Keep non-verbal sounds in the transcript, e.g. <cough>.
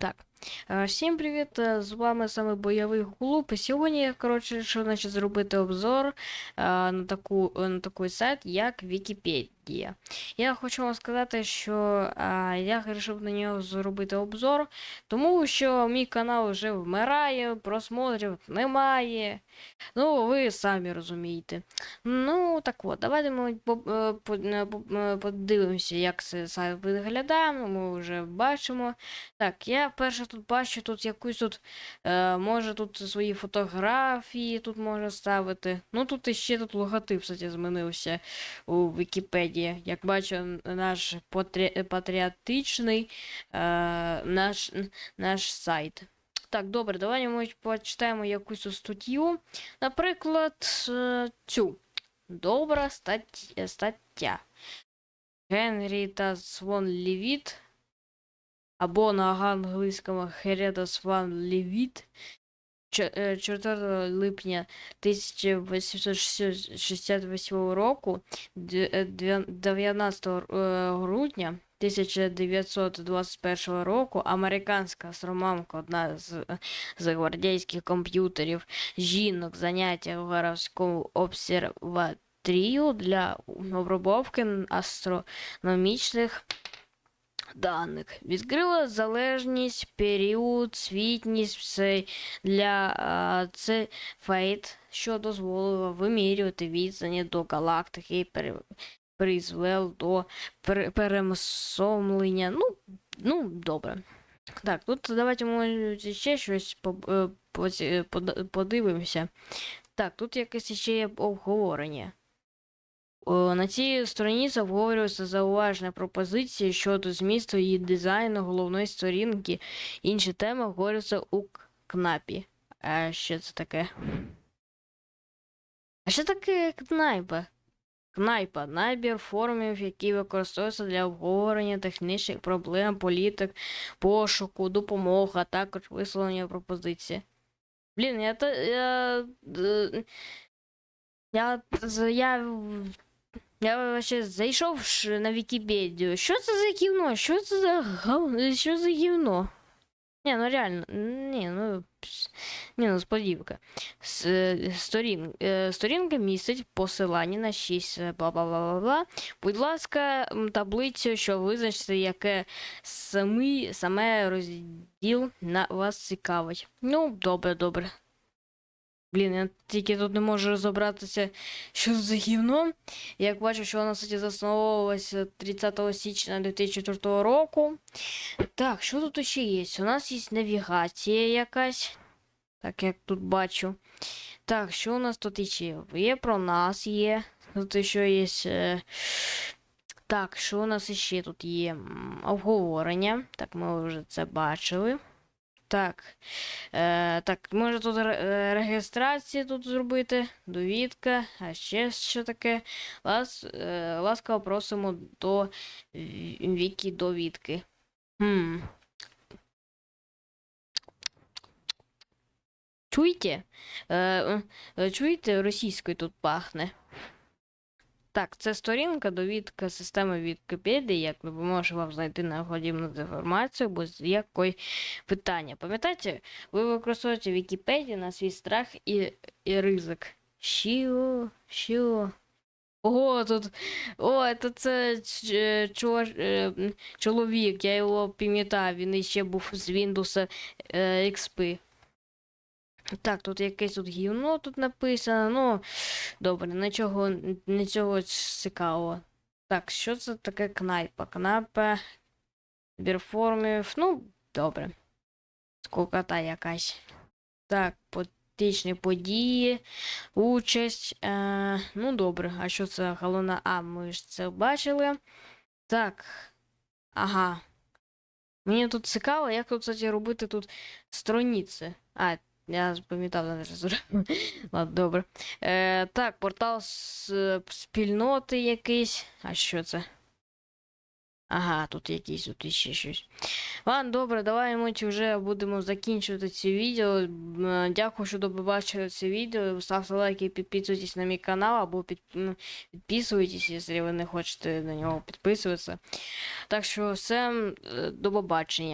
Так. е, Всім привіт! е, З вами саме бойовий клуб. І сьогодні я коротше вирішив зробити обзор е, на таку на такий сайт, як Вікіпедія. Я хочу вам сказати, що е, я вирішив на нього зробити обзор, тому що мій канал вже вмирає, просмотрів немає. Ну, ви самі розумієте. Ну, так от, давайте ми е, е, е, подивимося, як цей сайт виглядає. Ну, Ми вже бачимо. Так, я перше тут бачу тут якусь тут, може тут свої фотографії тут може ставити. Ну тут іще тут логотип, кстати, змінився у Вікіпедії. Як бачу, наш потрі- патріотичний е, наш, наш сайт. Так, добре, давай ми почитаємо якусь статтю. Наприклад, е, цю. Добра стать- стаття. Генрі та Свон Лівіт або на англійському Хередас Ван Левіт 4 липня 1868 року, д- е, дві- 19 е, грудня 1921 року американська астрономка, одна з, з гвардійських комп'ютерів жінок, заняття в Горовському обсерваторію для обробки астрономічних даних. Відкрила залежність, період, світність все для це фейт, що дозволило вимірювати відстані до галактики і призвел до пере, перемсомлення. Ну, ну, добре. Так, тут давайте може ще щось е, подивимося. Так, тут якесь ще є обговорення. О, На цій стороні обговорюються зауваження пропозиції щодо змісту і дизайну головної сторінки. Інші теми обговорюються у КНАПі. А що це таке? А що таке кнайпа? Кнайпа набір формів, які використовуються для обговорення технічних проблем, політик, пошуку, допомоги, а також висловлення пропозиції. Блін, я. Я. е, Я. Я. Я вообще зайшов на Вікіпедію. Що це за гівно? Що це за гав... Що за гівно? Ні, ну реально, ні, ну. Ні, ну сподівка. Е, сторін, е, сторінка містить посилання на 6 бла бла бла бла бла. Будь ласка, таблицю, що визначити, яке самі, саме розділ на вас цікавить. Ну, добре, добре. Блін, я тільки тут не можу розібратися, що за гівно. Як бачу, що вона, кстати, засновувалася 30 січня 2004 року. Так, що тут ще є? У нас є навігація якась. Так, як тут бачу. Так, що у нас тут іще? Є про нас є. Тут ще є. е, Так, що у нас іще тут є? Обговорення. Так, ми вже це бачили. Так. Е, так, може тут ре- е, тут зробити, довідка, а ще що таке. Лас, е, ласкаво просимо до ві- вікі довідки. Хм. Чуєте? Е, е, чуєте, російською тут пахне. Так, це сторінка довідка системи Вікіпедії, як допоможе вам знайти необхідну інформацію, бо з якої питання. Пам'ятаєте, ви використовуєте Вікіпедію на свій страх і, і ризик. Що? Що? Ого, тут. О, це, це чо- е, чоловік, я його пам'ятаю, він іще був з Windows е, XP. Так, тут якесь тут гівно тут написано. Ну, добре, нічого, нічого цікавого. Так, що це таке кнайпа? Кнайпа, збір формів, ну, добре. Скукота якась. Так, політичні події, участь. Е, ну, добре, а що це головна? А, ми ж це бачили. Так. Ага. Мені тут цікаво, як тут, кстати, робити тут страниці. А, я запам'ятав навіть. <laughs> Ладно, добре. Е, так, портал з спільноти якийсь. А що це? Ага, тут якийсь тут іще щось. Ладно, добре, давай ми вже будемо закінчувати це відео. Е, Дякую, що побачили це відео. Ставте лайки, підписуйтесь на мій канал або під, підписуйтесь, якщо ви не хочете на нього підписуватися. Так що все, м, е, до побачення.